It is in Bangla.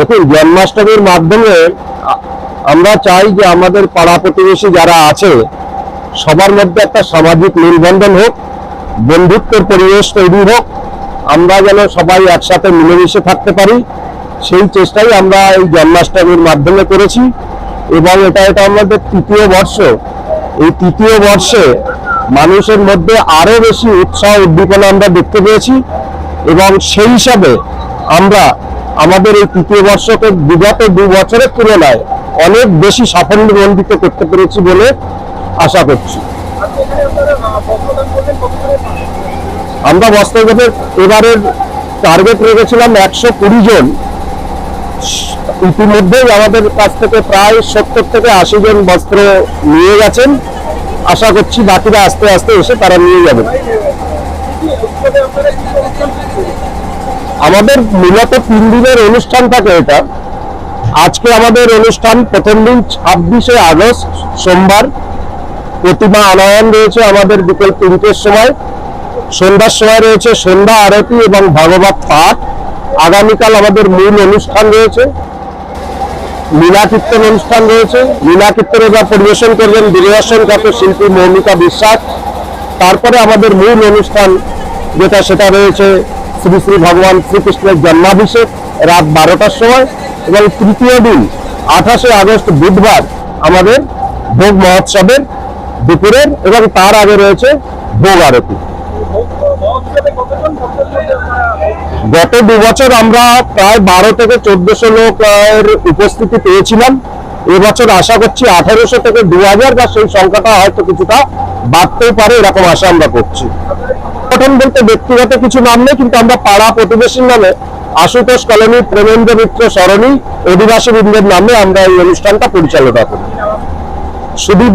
দেখুন, জন্মাষ্টমীর মাধ্যমে আমরা চাই যে আমাদের পাড়া প্রতিবেশী যারা আছে, সবার মধ্যে একটা সামাজিক মেলবন্ধন হোক, বন্ধুত্বের পরিবেশ তৈরি হোক, আমরা যেন সবাই একসাথে মিলেমিশে থাকতে পারি। সেই চেষ্টাই আমরা এই জন্মাষ্টমীর মাধ্যমে করেছি এবং এটা এটা আমাদের তৃতীয় বর্ষ। এই তৃতীয় বর্ষে মানুষের মধ্যে আরও বেশি উৎসাহ, উদ্দীপনা আমরা দেখতে পেয়েছি এবং সেই হিসাবে আমরা আমাদের এই তৃতীয় বর্ষকে বিগত দু বছরের তুলনায় অনেক বেশি সাফল্য সাফল্যমণ্ডিত করতে পেরেছি বলে আশা করছি। আমরা বাস্তবে এবারের টার্গেট রেখেছিলাম একশো কুড়ি জন। ইতিমধ্যেই আমাদের কাছ থেকে প্রায় সত্তর থেকে আশি জন বস্ত্র নিয়ে গেছেন। আশা করছি বাকিরা আস্তে আস্তে এসে তারা নিয়ে যাবেন আমাদের মূলত তিন দিনের অনুষ্ঠান থাকে এটা। আজকে আমাদের অনুষ্ঠান প্রথম দিন ছাব্বিশে আগস্ট, সোমবার। প্রতিমা আনয়ন রয়েছে আমাদের বিকেল তিনটের সময়। সন্ধ্যার সময় রয়েছে সন্ধ্যা আরতি এবং ভাগবত পাঠ। আগামীকাল আমাদের মূল অনুষ্ঠান রয়েছে। লীলা কীর্তন অনুষ্ঠান রয়েছে। লীলা কীর্তনে যা পরিবেশন করবেন দূরদর্শন খ্যাত শিল্পী মৌমিকা বিশ্বাস। তারপরে আমাদের মূল অনুষ্ঠান যেটা সেটা রয়েছে শ্রী শ্রী ভগবান শ্রীকৃষ্ণের জন্মাভিষেক রাত বারোটার সময় এবং তৃতীয় দিন আঠাশে আগস্ট বুধবার আমাদের ভোগ মহোৎসবের দুপুরের এবং তার আগে রয়েছে ভোগ আরতি। গত দু বছর আমরা প্রায় বারো থেকে চোদ্দশো লোকের উপস্থিতি পেয়েছিলাম। এবছর আশা করছি আঠারোশো থেকে দু হাজার বা সেই সংখ্যাটা হয়তো কিছুটা বাড়তেও পারে, এরকম আশা আমরা করছি। প্রথম বলতে ব্যক্তিগত কিছু নাম নেই, কিন্তু আমরা পাড়া প্রতিবেশীর নামে আশুতোষ কলোনি প্রেমেন্দ্র মিত্র সরণী, অধিবাসী বৃন্দের নামে আমরা এই অনুষ্ঠানটা পরিচালনা করি। সুদীপ